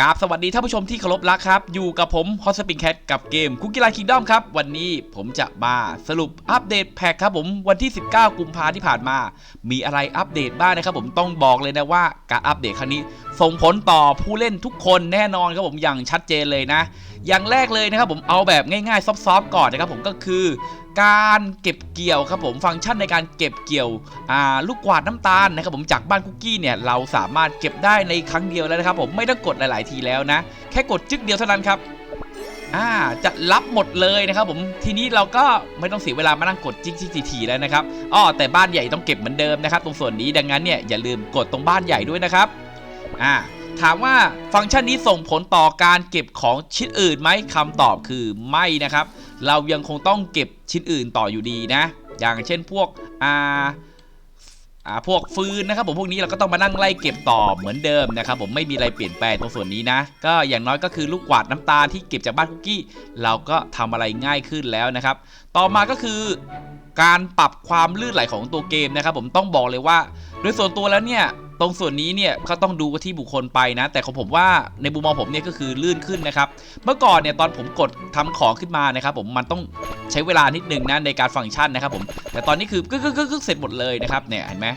กราบสวัสดีท่านผู้ชมที่เคารพรักครับ อยู่กับผมฮอสปิงแคทกับเกมคุกกี้ไลคิงดอมครับ วันนี้ผมจะมาสรุปอัปเดตแพ็คครับผมวันที่ 19 กุมภาที่ผ่านมา มีอะไรอัปเดตบ้างนะครับผมต้องบอกเลยนะว่าการอัปเดตครั้งนี้ ส่งผลต่อผู้เล่นทุกคนแน่นอนครับผมอย่างชัดเจนเลยนะ อย่างแรกเลยนะครับผมเอาแบบง่ายๆซอฟๆก่อนนะครับผมก็คือ การเก็บเกี่ยวครับผมฟังก์ชันในการเก็บเกี่ยวลูกกวาดน้ำตาลนะครับผมจากบ้านคุกกี้เนี่ยเราสามารถเก็บได้ในครั้งเดียวแล้วนะครับผมไม่ต้องกดหลาย ๆ ทีแล้วนะ แค่กดจึ๊กเดียวเท่านั้นครับอ่าจะรับหมดเลยนะครับผมทีนี้เราก็ไม่ต้องเสียเวลามานั่งกดจิ๊กจิ๊กทีแล้วนะครับอ้อแต่บ้านใหญ่ต้องเก็บเหมือนเดิมนะครับ ตรงส่วนนี้ดังนั้นเนี่ยอย่าลืมกดตรงบ้านใหญ่ด้วยนะครับอ่าถามว่าฟังก์ชันนี้ส่งผลต่อการเก็บของชิ้นอื่นไหมคำตอบคือไม่นะครับ เรายังคงต้องเก็บชิ้นอื่นต่ออยู่ดีนะ อย่างเช่นพวกอ่าอ่าพวกฟืนนะครับผมพวกนี้เราก็ต้องมานั่งไล่เก็บต่อเหมือนเดิมนะครับผมไม่มีอะไรเปลี่ยนแปลงตรงส่วนนี้นะ ก็อย่างน้อยก็คือลูกกวาดน้ำตาลที่เก็บจากบ้านคุกกี้ เราก็ทำอะไรง่ายขึ้นแล้วนะครับ ต่อมาก็คือการปรับความลื่นไหลของตัวเกมนะครับผมต้องบอกเลยว่า โดยส่วนตัวแล้วเนี่ย ตรงส่วนนี้เนี่ยก็ต้องดูที่บุคคลไปนะ แต่ของผมว่าในมุมมองผมเนี่ยก็คือลื่นขึ้นนะครับเมื่อก่อนเนี่ยตอนผมกดทำของขึ้นมานะครับผมมันต้องใช้เวลานิดนึงนะในการฟังก์ชันนะครับผมแต่ตอนนี้คือกึกกึกกึกกึกเสร็จหมดเลยนะครับเนี่ยเห็นไหม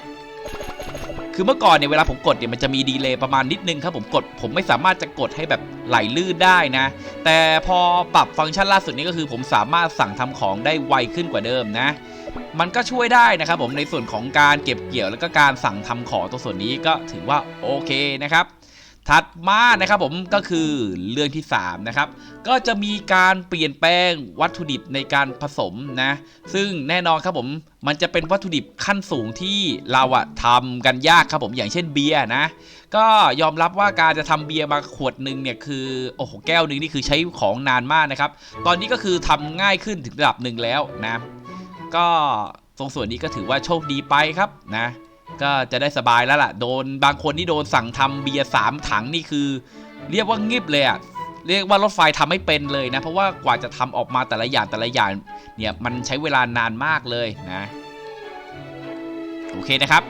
คือเมื่อก่อนเนี่ยเวลาผมกดเนี่ยมันจะมีดีเลย์ประมาณนิดนึงครับผมกดผมไม่สามารถจะกดให้แบบไหลลื่นได้นะ แต่พอปรับฟังก์ชันล่าสุดนี้ก็คือ ผมสามารถสั่งทำของได้ไวขึ้นกว่าเดิมนะ มันก็ช่วยได้นะครับผมในส่วนของการเก็บเกี่ยวแล้วก็การสั่งทำขอตรงส่วนนี้ก็ถือว่าโอเคนะครับ ถัดมานะครับผมก็คือเรื่องที่3นะครับก็จะมีการเปลี่ยนแปลงวัตถุดิบในการผสมนะซึ่งแน่นอนครับผมมันจะเป็นวัตถุดิบขั้นสูงที่เราอะทำกันยากครับผมอย่างเช่นเบียร์นะก็ยอมรับว่าการจะทำเบียร์มาขวดหนึ่งเนี่ยคือโอ้โหแก้วหนึ่งนี่คือใช้ของนานมากนะครับ ตอนนี้ก็คือทำง่ายขึ้นถึงระดับหนึ่งแล้วนะ ก็ตรงส่วนนี้ก็ถือว่าโชคดีไปครับนะ ก็จะได้สบายแล้วล่ะ โดนบางคนที่โดนสั่งทำเบียร์สามถังนี่คือ เรียกว่างิบเลยอะเรียกว่ารถไฟทำไม่เป็นเลยนะ เพราะว่ากว่าจะทำออกมาแต่ละอย่างแต่ละอย่างเนี่ยมันใช้เวลานานมากเลยนะ โอเคนะครับ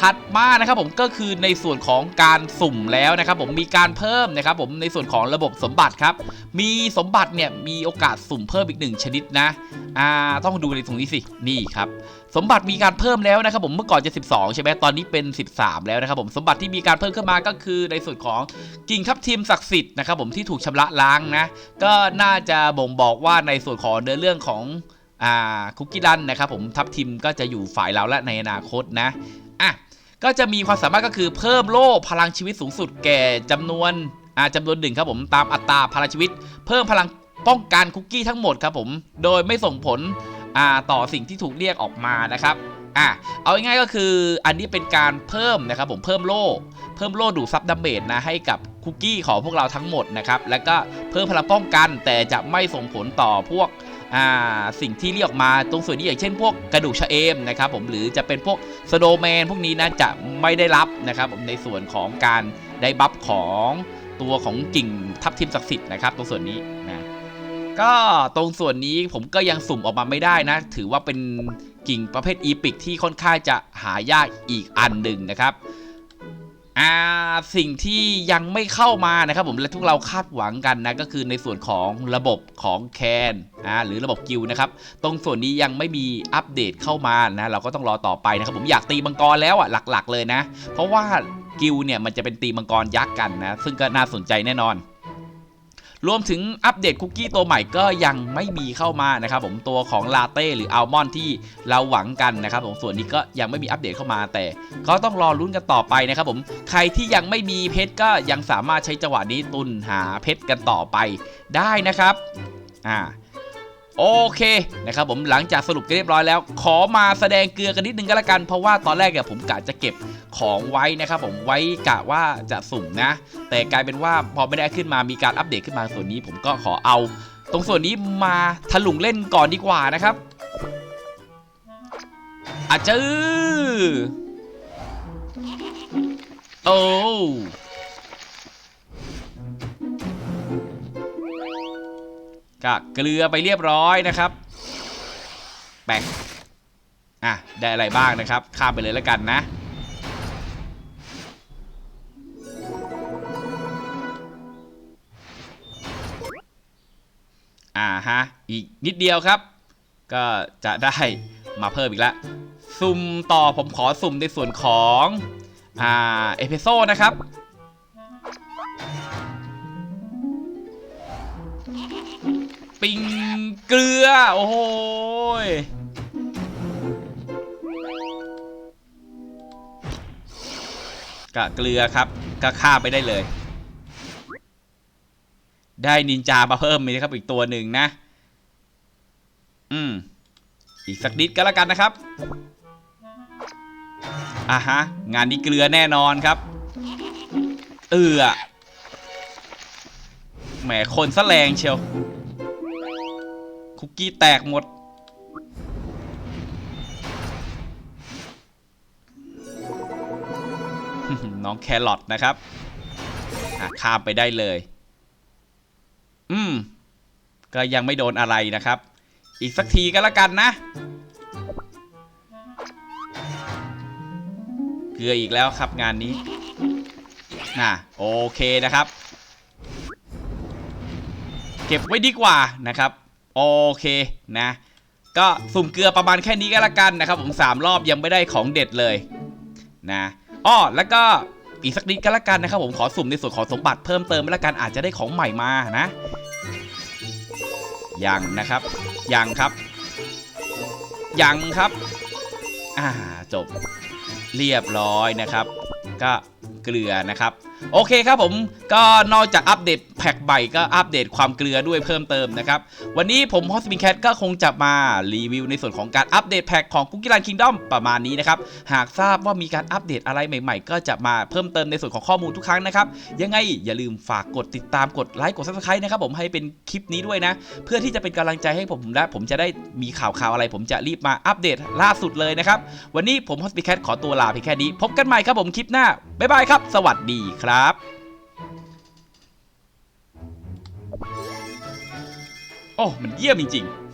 ถัดมานะครับผมก็คือในส่วนของการสุ่มแล้วนะครับผมมีการเพิ่มนะครับผมในส่วนของระบบสมบัติครับ มีสมบัติเนี่ยมีโอกาสสุ่มเพิ่มอีกหนึ่งชนิดนะอ่าต้องดูในตรงนี้สินี่ครับสมบัติมีการเพิ่มแล้วนะครับผมเมื่อก่อนจะ 12 ใช่ไหมตอนนี้เป็น 13 แล้วนะครับผมสมบัติที่มีการเพิ่มขึ้นมาก็คือในส่วนของกิ่งทับทิมศักดิ์สิทธิ์นะครับผมที่ถูกชำระล้างนะก็น่าจะบ่งบอกว่าในส่วนของเนื้อเรื่องของอ่าคุกกี้ดันนะครับผมทับทิมก็จะอยู่ฝ่ายเราและในอนาคตนะ อะก็จะมีความสามารถก็คือเพิ่มโล่พลังชีวิตสูงสุดแก่จำนวนอ่าจำนวนหนึ่งครับผมตามอัตราพลังชีวิต เพิ่มพลังป้องกันคุกกี้ทั้งหมดครับผม โดยไม่ส่งผลอ่าต่อสิ่งที่ถูกเรียกออกมานะครับอะเอาง่ายๆก็คืออันนี้เป็นการเพิ่มนะครับผมเพิ่มโล่เพิ่มโล่ดูซับดาเมจนะให้กับคุกกี้ของพวกเราทั้งหมดนะครับแล้วก็เพิ่มพลังป้องกันแต่จะไม่ส่งผลต่อพวก สิ่งที่เรียกออกมาตรงส่วนนี้อย่างเช่นพวกกระดูกชะเอมนะครับผมหรือจะเป็นพวกสโนแมนพวกนี้นะจะไม่ได้รับนะครับผมในส่วนของการได้บัฟของตัวของกิ่งทับทิมศักดิ์สิทธิ์นะครับตรงส่วนนี้นะก็ตรงส่วนนี้ผมก็ยังสุ่มออกมาไม่ได้นะ ถือว่าเป็นกิ่งประเภทอีพิกที่ค่อนข้างจะหายากอีกอันหนึ่งนะครับ อ่าสิ่งที่ยังไม่เข้ามานะครับผมและทุกเราคาดหวังกันนะก็คือในส่วนของระบบของแคนอ่าหรือระบบกิลนะครับตรงส่วนนี้ยังไม่มีอัปเดตเข้ามานะเราก็ต้องรอต่อไปนะครับผมอยากตีมังกรแล้วอะหลักๆเลยนะ เพราะว่ากิลเนี่ยมันจะเป็นตีมังกรยักษ์กันนะซึ่งก็น่าสนใจแน่นอน รวมถึงอัปเดตคุกกี้ตัวใหม่ก็ยังไม่มีเข้ามานะครับผมตัวของลาเต้หรืออัลมอนด์ที่เราหวังกันนะครับผมส่วนนี้ก็ยังไม่มีอัปเดตเข้ามาแต่ ก็ต้องรอลุ้นกันต่อไปนะครับผมใครที่ยังไม่มีเพชรก็ยังสามารถใช้จังหวะนี้ตุนหาเพชรกันต่อไปได้นะครับอ่า โอเคนะครับผมหลังจากสรุปกันเรียบร้อยแล้ว ขอมาแสดงเกลือกันนิดนึงก็แล้วกัน เพราะว่าตอนแรกเนี่ยผมกะจะเก็บของไว้นะครับผมไว้กะว่าจะสุ่มนะ แต่กลายเป็นว่าพอไม่ได้ขึ้นมามีการอัปเดตขึ้นมาส่วนนี้ ผมก็ขอเอา ตรงส่วนนี้มาถลุงเล่นก่อนดีกว่านะครับอาจื้อโอ้ ก็เกลือไปเรียบร้อยนะครับแปะอะได้อะไรบ้างนะครับ ข้ามไปเลยแล้วกันนะ อ่าฮะ อีกนิดเดียวครับ ก็จะได้มาเพิ่มอีกแล้วซุ่มต่อผมขอสุ่มในส่วนของ อ่า เอพิโซนะครับ เกลือ โอ้โหกะเกลือครับก็ฆ่าไปได้เลย ได้นินจามาเพิ่มมีนะครับอีกตัวหนึ่งนะ อืม อีกสักนิดก็แล้วกันนะครับอะฮะ งานนี้เกลือแน่นอนครับ เอือแหมคนซะแรงเชียว คุกกี้แตกหมด น้องแครอทนะครับข้ามไปได้เลย อืม ก็ยังไม่โดนอะไรนะครับ อีกสักทีก็แล้วกันนะ เกลืออีกแล้วครับงานนี้น่ะโอเคนะครับ เก็บไว้ดีกว่านะครับ โอเคนะ ก็สุ่มเกลือประมาณแค่นี้ก็แล้วกันนะครับ ผมสามรอบยังไม่ได้ของเด็ดเลยนะอ้อแล้วก็อีกสักนิดก็แล้วกันนะครับผมขอสุ่มในส่วนของสมบัติเพิ่มเติมไปแล้วกันอาจจะได้ของใหม่มานะยังนะครับยังครับยังครับอ่าจบเรียบร้อยนะครับ ก็เกลือนะครับ โอเคครับผมก็นอกจากอัปเดตแพ็กใหม่ก็อัปเดตความเกลือด้วยเพิ่มเติมนะครับ วันนี้ผมฮอสปินแคทก็คงจะมารีวิวในส่วนของการอัปเดตแพ็กของคุกกี้รันคิงดอมประมาณนี้นะครับ หากทราบว่ามีการอัปเดตอะไรใหม่ๆ ก็จะมาเพิ่มเติมในส่วนของข้อมูลทุกครั้งนะครับ ยังไงอย่าลืมฝากกดติดตามกดไลค์กด subscribe นะครับผมให้เป็นคลิปนี้ด้วยนะ เพื่อที่จะเป็นกำลังใจให้ผมและผมจะได้มีข่าวข่าวอะไร ผมจะรีบมาอัปเดตล่าสุดเลยนะครับวันนี้ผมฮอสปิแคทขอตัวลาเพียงแค่นี้พบกันใหม่ครับผมคลิปหน้าบ๊ายบายครับ สวัสดีครับ โอ้ มันเยี่ยมจริง ๆ